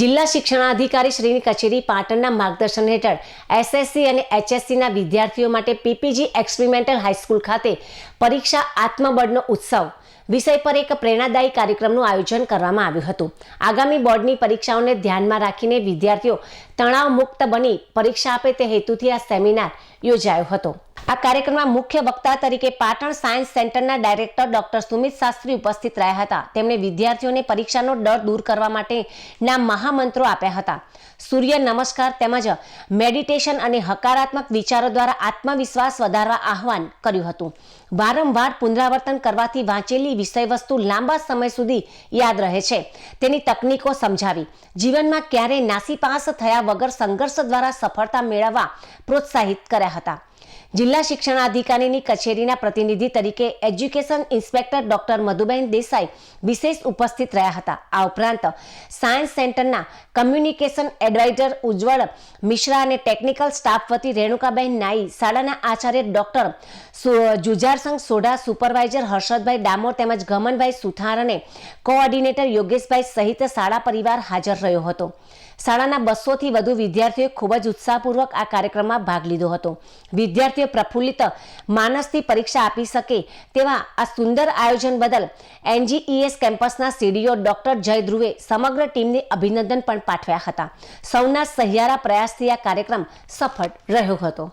જિલ્લા શિક્ષણાધિકારી શ્રીની કચેરી પાટણના માર્ગદર્શન હેઠળ એસએસસી અને એચએસસીના વિદ્યાર્થીઓ માટે પીપીજી એક્સપેરિમેન્ટલ હાઈસ્કૂલ ખાતે પરીક્ષા આત્મબળનો ઉત્સવ વિષય પર એક પ્રેરણાદાયી કાર્યક્રમનું આયોજન કરવામાં આવ્યું હતું. આગામી બોર્ડની પરીક્ષાઓને ધ્યાનમાં રાખીને વિદ્યાર્થીઓ તણાવ મુક્ત બની પરીક્ષા આપે તે હેતુથી આ સેમિનાર યોજાયો હતો. આ કાર્યક્રમમાં મુખ્ય વક્તા તરીકે પાટણ સાયન્સ સેન્ટરના ડાયરેક્ટર ડોક્ટર સુમિત શાસ્ત્રી ઉપસ્થિત રહ્યા હતા. તેમણે વિદ્યાર્થીઓને પરીક્ષાનો ડર દૂર કરવા માટેના મહામંત્રો આપ્યા હતા. સૂર્ય નમસ્કાર તેમજ મેડિટેશન અને હકારાત્મક વિચારો દ્વારા આત્મવિશ્વાસ વધારવા આહવાન કર્યું હતું. વારંવાર પુનરાવર્તન કરવાથી વાંચેલી વિષયવસ્તુ લાંબા સમય સુધી યાદ રહે છે. તેની તકનીકો સમજાવી. જીવનમાં ક્યારેય નાસીપાસ થયા વગર સંઘર્ષ દ્વારા સફળતા મેળવવા પ્રોત્સાહિત કર્યા હતા. જિલ્લા શિક્ષણાધિકારીની કચેરીના પ્રતિનિધિ તરીકે education inspector doctor Madhuben Desai વિશેષ ઉપસ્થિત રહ્યા હતા. આ ઉપરાંત સાયન્સ સેન્ટરના કમ્યુનિકેશન એડવાઇઝર ઉજ્જવળ મિશ્રા અને ટેકનિકલ સ્ટાફ વતી રેણુકાબેન નાઈ, શાળાના આચાર્ય ડોક્ટર જુજારસંગ સોઢા, સુપરવાઇઝર હર્ષદભાઈ ડામોર તેમજ ગમનભાઈ સુથાર અને કોઓર્ડિનેટર યોગેશભાઈ સહિત શાળા પરિવાર હાજર રહ્યો હતો. શાળાના બસોથી વધુ વિદ્યાર્થીઓએ ખૂબ જ ઉત્સાહપૂર્વક આ કાર્યક્રમમાં ભાગ લીધો હતો. વિદ્યાર્થીઓ પ્રફુલ્લિત માનસથી પરીક્ષા આપી શકે તેવા આ સુંદર આયોજન બદલ એનજીઈએસ કેમ્પસના સીડીઓ ડોક્ટર જય ધ્રુવે સમગ્ર ટીમને અભિનંદન પણ પાઠવ્યા હતા. સૌના સહિયારા પ્રયાસથી આ કાર્યક્રમ સફળ રહ્યો હતો.